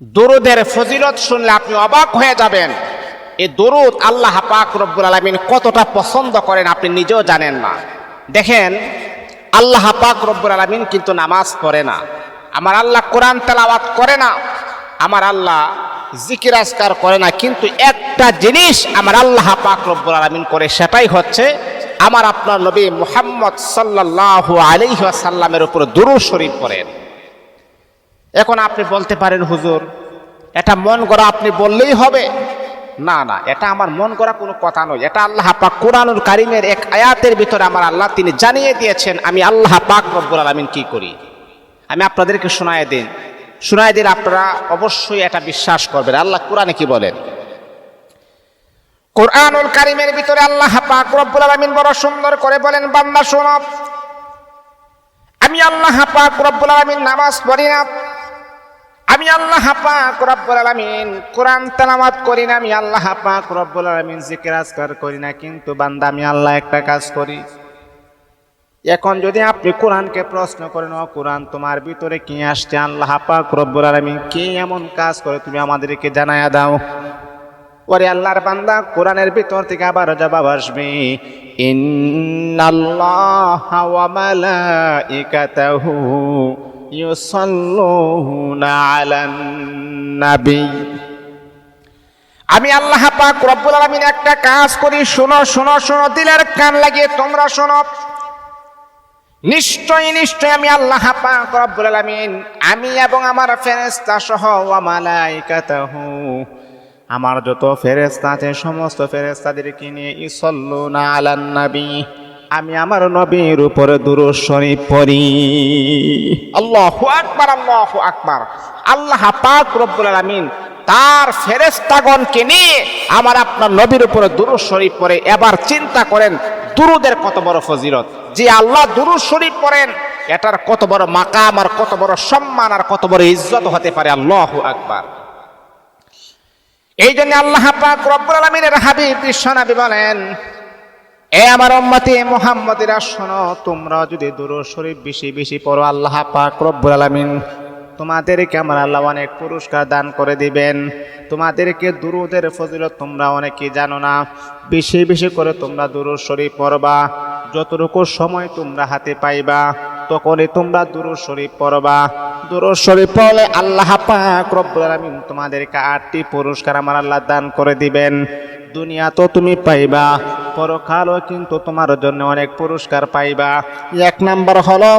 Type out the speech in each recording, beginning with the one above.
দরুদের ফজিলত শুনলে আপনি অবাক হয়ে যাবেন। এই দরুদ আল্লাহ পাক রব্বুল আলমিন কতটা পছন্দ করেন আপনি নিজেও জানেন না। দেখেন, আল্লাহ পাক রব্বুল আলমিন কিন্তু নামাজ পড়ে না। আমার আল্লাহ কোরআন তেলাওয়াত করে না। আমার আল্লাহ জিকির আজকার করে না। কিন্তু একটা জিনিস আমার আল্লাহ পাক রব্বুল আলমিন করে, সেটাই হচ্ছে আমার আপনার নবী মুহাম্মদ সাল্লাল্লাহু আলাইহি ওয়াসাল্লামের উপর দুরু শরীফ পড়েন। এখন আপনি বলতে পারেন, হুজুর, এটা মন গড়া আপনি বললেই হবে। না না, এটা আমার মন গড়া কোনো কথা নয়। এটা আল্লাহ পাক কোরআনুল কারিমের এক আয়াতের ভিতরে আমার আল্লাহ তিনি জানিয়ে দিয়েছেন, আমি আল্লাহ পাক রব্বুল আলামিন কি করি? আমি আপনাদেরকে শোনায় দিন শোনায় দিন আপনারা অবশ্যই এটা বিশ্বাস করবেন। আল্লাহ কোরআনে কি বলেন? কোরআনুল কারিমের ভিতরে আল্লাহ পাক রব্বুল আলামিন বড় সুন্দর করে বলেন, বান্দা, শোনো, আমি আল্লাহ পাক রব্বুল আলামিন নামাজ পড়ি না আমি আল্লাহ পাক রব্বুল আলামিন কোরআন তেলাওয়াত করি না, আমি আল্লাহ পাক রব্বুল আলামিন জিকির আজকার করি না, কিন্তু বান্দা আমি আল্লাহ একটা কাজ করি। এখন যদি আপনি কোরআনকে প্রশ্ন করেন, ও কোরআন, তোমার ভিতরে কি আসছে? আল্লাহ পাক রব্বুল আলামিন কি এমন কাজ করে, তুমি আমাদেরকে জানায়া দাও। ওরে আল্লাহর বান্দা, কোরআনের ভিতর থেকে আবার জবাব আসবে, ইন্নাল্লাহা ওয়া মালাইকাতাহু আমি আল্লাহ পাক রব্বুল আলামিন একটা কাজ করি, শোনো শোনো শোনো, দিলের কান লাগিয়ে তোমরা শোনো। নিশ্চয় নিশ্চয় আমি আল্লাহ পাক রব্বুল আলামিন, আমি এবং আমার ফেরেশতা সহ ওয়া আমার যত ফেরেশতা আছে, সমস্ত ফেরেস্তাদেরকে নিয়ে ইসল্লুনা আলান নবী আমি আমার নবীর উপরে দুরূদ শরীফ পড়ি। আল্লাহু আকবার আল্লাহু আকবার। আল্লাহ পাক রব্বুল আলামিন তার ফেরেশতাগণকে নিয়ে আমার আপনার নবীর উপরে দুরূদ শরীফ পড়ে। এবার চিন্তা করেন, দুরুদের কত বড় ফজিলত। যে আল্লাহ দুরুদ শরীফ পড়েন, এটার কত বড় মাকাম আর কত বড় সম্মান আর কত বড় ইজ্জত হতে পারে। আল্লাহু আকবার। এই জন্য আল্লাহ পাক রব্বুল আলামিনের হাবিব বিশ্বনবী বলেন এ আমার উম্মতি মুহাম্মদিরা শোনো, তোমরা যদি দুরূদ শরীফ বেশি বেশি পড়ো, আল্লাহ পাক রব্বুল আলামিন তোমাদেরকে আমার আল্লাহ অনেক পুরস্কার দান করে দিবেন। তোমাদেরকে দুরুদের ফজিলত তোমরা অনেকে জানো না। বেশি বেশি করে তোমরা দুরুদ শরীফ পড়বা। যতটুকু সময় তোমরা হাতে পাইবা, তখনই তোমরা দুরুদ শরীফ পড়বা। দুরুদ শরীফ পড়লে আল্লাহ পাক রব্বুল আলামিন তোমাদেরকে আটটি পুরস্কার আমার আল্লাহ দান করে দিবেন। দুনিয়া তো তুমি পাইবা পরকালও কিন্তু তোমার জন্য অনেক পুরস্কার পাইবা। এক নাম্বার হলো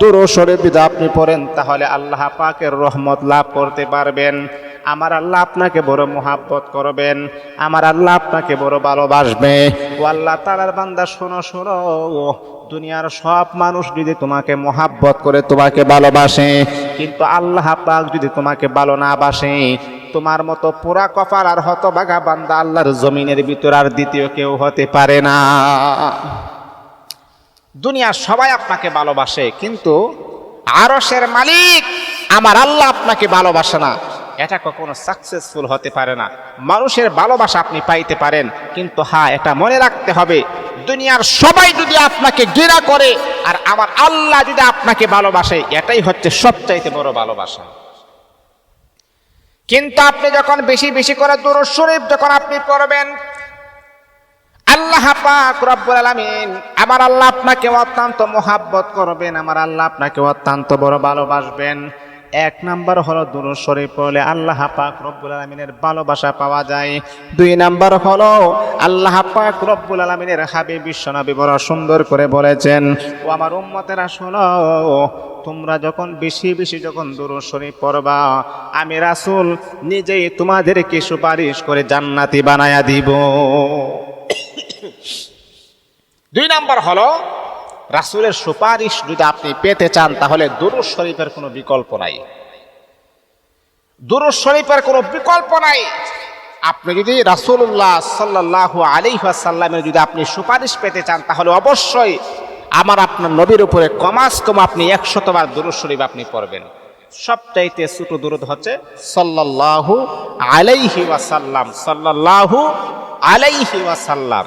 দুরো শরীফ যদি আপনি পড়েন, তাহলে আল্লাহ পাকের রহমত লাভ করতে পারবেন। আমার আল্লাহ আপনাকে বড় মোহাব্বত করবেন, আমার আল্লাহ আপনাকে বড় ভালোবাসবে। ও আল্লাহ তালার বান্দা, শোনো শোনো, দুনিয়ার সব মানুষ যদি তোমাকে মোহাব্বত করে, তোমাকে ভালোবাসে, কিন্তু আল্লাহ পাক যদি তোমাকে ভালো না বাসে তোমার মতো পুরা কপার আর হতবাগা বান্দা আল্লাহর জমিনের ভিতর আর দ্বিতীয় কেউ হতে পারে না। দুনিয়ার সবাই আপনাকে ভালোবাসে, কিন্তু আরসের মালিক আমার আল্লাহ আপনাকে ভালোবাসে না। এটা কখনো সাকসেসফুল হতে পারে না। মানুষের ভালোবাসা আপনি পাইতে পারেন, কিন্তু হ্যাঁ এটা মনে রাখতে হবে, দুনিয়ার সবাই যদি আপনাকে ঘৃণা করে, আর আমার আল্লাহ যদি আপনাকে ভালোবাসে, এটাই হচ্ছে সবচাইতে বড় ভালোবাসা। কিন্তু আপনি যখন বেশি বেশি করে দুরুদ শরীফ যখন আপনি পড়বেন, আল্লাহ পাক রব্বুল আলামিন আমার আল্লাহ আপনাকে অত্যন্ত মোহাব্বত করবেন, আমার আল্লাহ আপনাকে অত্যন্ত বড় ভালোবাসবেন। এক নাম্বার হলো দুরূদ শরীফ পড়লে আল্লাহ পাক রব্বুল আলামিনের ভালোবাসা পাওয়া যায়। দুই নাম্বার হলো আল্লাহ পাক রব্বুল আলামিনের হাবিব বিশ্বনবী বড় সুন্দর করে বলেছেন, ও আমার উম্মতেরা শোনো, তোমরা যখন বেশি বেশি যখন দুরূদ শরীফ পড়বা, আমি রাসূল নিজেই তোমাদেরকে সুপারিশ করে জান্নাতি বানায়া দিব। দুই নাম্বার হলো রাসূলের সুপারিশ যদি আপনি পেতে চান, তাহলে দুরূদ শরীফের কোনো বিকল্প নাই। দুরূদ শরীফের কোনো বিকল্প নাই। আপনি যদি রাসূলুল্লাহ সাল্লাল্লাহু আলাইহি ওয়াসাল্লামের যদি আপনি সুপারিশ পেতে চান, তাহলে অবশ্যই আমার আপনার নবীর উপরে কমাস কম আপনি একশতবার দুরূদ শরীফ আপনি পড়বেন। সবচাইতে ছোট দুরূদ হচ্ছে সাল্লাল্লাহু আলাইহি ওয়াসাল্লাম, সাল্লাল্লাহু আলাইহি ওয়াসাল্লাম।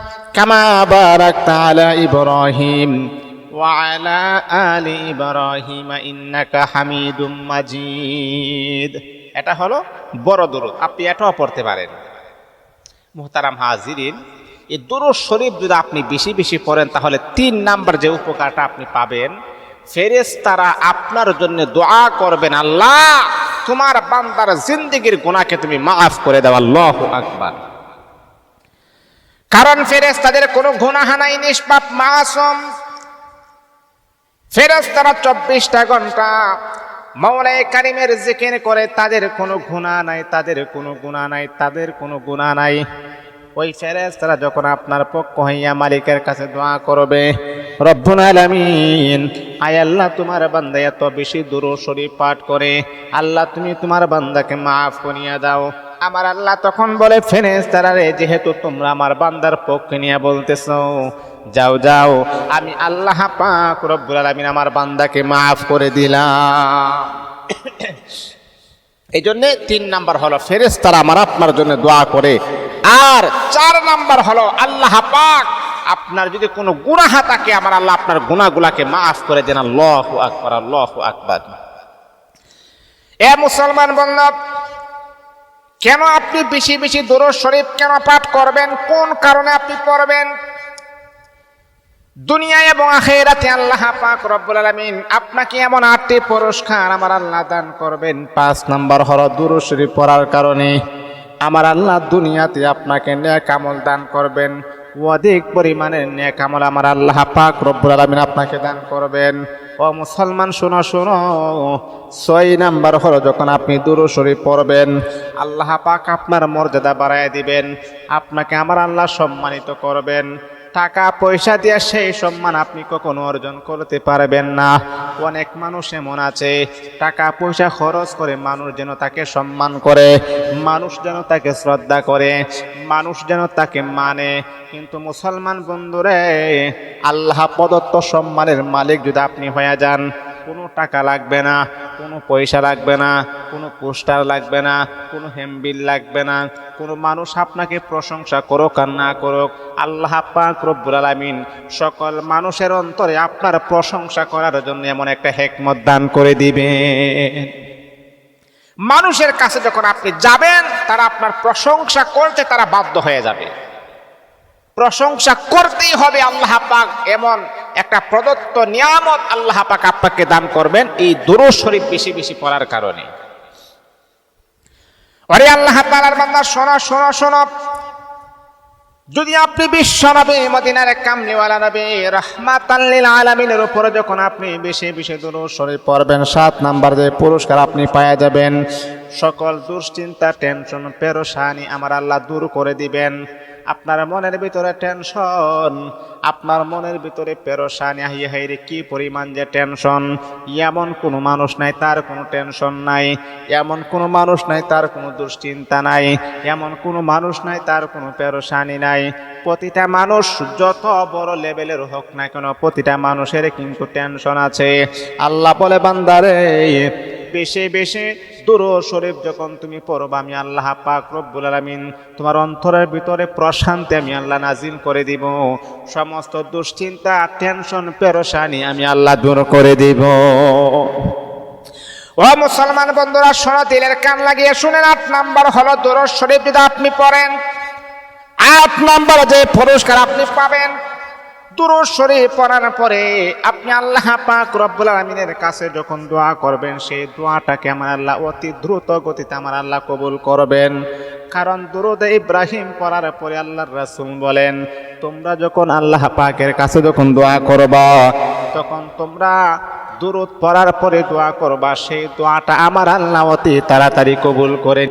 كما باركت على إبراهيم وعلى آل إبراهيم إنك حميد مجيد এটা হলো বড় দরুদ আপনি এটাও পড়তে পারেন মোহতারাম হাজিরিন এই দরুদ শরীফ যদি আপনি বেশি বেশি পড়েন তাহলে তিন নাম্বার যে উপকারটা আপনি পাবেন ফেরেশতারা আপনার জন্য দোয়া করবেন আল্লাহ তোমার বান্দার জিন্দিগির গুনাহকে তুমি মাফ করে দাও আল্লাহ আকবার কারণ ফেরেস তাদের কোনো গুনাহ নাই, নিষ্পাপ, মাসুম। ফেরেশতারা চব্বিশটা ঘণ্টা মৌলাই কারিমের জিকির করে, তাদের কোনো গুণা নাই, তাদের কোনো গুণা নাই, তাদের কোনো গুণা নাই। ওই ফেরেশতারা যখন আপনার পক্ষ হইয়া মালিকের কাছে দোয়া করবে, রব্বুল আলামিন, আয় আল্লাহ তোমার বান্দা এত বেশি দূর শরীফ পাঠ করে, আল্লাহ তুমি তোমার বান্দাকে মাফ করিয়া দাও। আমার আল্লাহ তখন বলে ফেরেশতারা রে যেহেতু তোমরা আমার বান্দার পক্ষে নিয়ে বলতেছো, যাও যাও, আমি আল্লাহ পাক রব্বুল আলামিন আমার বান্দাকে মাফ করে দিলাম। এই জন্যে তিন নাম্বার হলো ফেরেস তারা আমার আপনার জন্য দোয়া করে। আর চার নাম্বার হলো, আল্লাহ পাক আপনার যদি কোনো গুনাহ থাকে, আমার আল্লাহ আপনার গুনাহগুলাকে মাফ করে দেন। আল্লাহ আকবার আল্লাহ আকবার। এ মুসলমান বন্ধব কেন আপনি বেশি বেশি দরুদ শরীফ কেন পাঠ করবেন? কোন কারণে আপনি পড়বেন? দুনিয়া এবং আখেরাতে আল্লাহ পাক রব্বুল আলামিন আপনাকে এমন আটটি পুরস্কার আমার আল্লাহ দান করবেন। পাঁচ নাম্বার হলো দুরূদ শরীফ পড়ার কারণে আমার আল্লাহ দুনিয়াতে আপনাকে নেক আমল দান করবেন। অধিক পরিমাণের নেক আমল আমার আল্লাহ পাক রব্বুল আলামিন আপনাকে দান করবেন। ও মুসলমান, শোনো শোনো। ছয় নাম্বার হলো, যখন আপনি দুরু শরীফ পড়বেন, আল্লাহ পাক আপনার মর্যাদা বাড়ায় দিবেন। আপনাকে আমার আল্লাহ সম্মানিত করবেন। টাকা পয়সা দিয়ে সেই সম্মান আপনি কখনো অর্জন করতে পারবেন না। অনেক মানুষ এমন আছে টাকা পয়সা খরচ করে মানুষ যেন তাকে সম্মান করে, মানুষ যেন তাকে শ্রদ্ধা করে, মানুষ যেন তাকে মানে। কিন্তু মুসলমান বন্ধুরে, আল্লাহ প্রদত্ত সম্মানের মালিক যদি আপনি হয়ে যান, কোনো টাকা লাগবে না। কোনো পয়সা লাগবে না, কোনো পোস্টার লাগবে না, কোনো হেমবিল লাগবে না, কোনো মানুষ আপনাকে প্রশংসা করুক আর না করুক, আল্লাহ পাক রব্বুল আলামিন সকল মানুষের অন্তরে আপনার প্রশংসা করার জন্য এমন একটা হেকমত দান করে দিবেন। মানুষের কাছে যখন আপনি যাবেন, তারা আপনার প্রশংসা করতে তারা বাধ্য হয়ে যাবে। প্রশংসা করতেই হবে আল্লাহ পাক এমন একটা প্রদত্ত নিয়ামত আল্লাহ পাক আপনাকে দান করবেন এই দুরূদ শরীফ বেশি বেশি পড়ার কারণে। আরে আল্লাহ তাআলার বান্দা, শোনো শোনো শোনো। যদি আপনি বিশ্ব নবী, মদিনার কামলিওয়ালা নবী, রহমাতাল লিল আলামিনের উপরে যখন আপনি বেশি বেশি দুরূদ শরীফ পড়বেন, সাত নাম্বার যে পুরস্কার আপনি পাওয়া যাবেন, সকল দুশ্চিন্তা, টেনশন পেরোসানি আমার আল্লাহ দূর করে দিবেন। আপনার মনের ভিতরে টেনশন আপনার মনের ভিতরে পেরোসানি হাইয়ে হাইরে কি পরিমাণ যে টেনশন এমন কোনো মানুষ নাই, তার কোনো টেনশন নাই। এমন কোনো মানুষ নাই, তার কোনো দুশ্চিন্তা নাই। এমন কোনো মানুষ নাই, তার কোনো পেরোসানি নাই। প্রতিটা মানুষ যত বড় লেভেলের হোক না কেন, প্রতিটা মানুষের কিন্তু টেনশন আছে। আল্লাহ বলে, বান্দারে বেশি বেশে দুরো শরীফ যখন তুমি পড়বা, আমি আল্লাহ পাক রব্বুল আলামিন তোমার অন্তরের ভিতরে প্রশান্তি আমি আল্লাহ নাজিল করে দিব। সমস্ত দুশ্চিন্তা টেনশন পেরোসানি আমি আল্লাহ দূর করে দিব। ও মুসলমান বন্ধুরা, শোনো, দিলের কান লাগিয়ে শুনেন, আট নাম্বার হলো দুরো শরীফ যদি আপনি পড়েন, আট নাম্বার যে পুরস্কার আপনি পাবেন দুরুদ শরীফ পড়ার পরে আপনি আল্লাহ পাক রব্বুল আলমিনের কাছে যখন দোয়া করবেন, সেই দোয়াটাকে আমার আল্লাহ অতি দ্রুত গতিতে আমার আল্লাহ কবুল করবেন। কারণ দুরুদ ইব্রাহিম পড়ার পরে আল্লাহর রাসূল বলেন, তোমরা যখন আল্লাহ পাকের কাছে যখন দোয়া করবা, তখন তোমরা দুরুদ পড়ার পরে দোয়া করবা। সেই দোয়াটা আমার আল্লাহ অতি তাড়াতাড়ি কবুল করে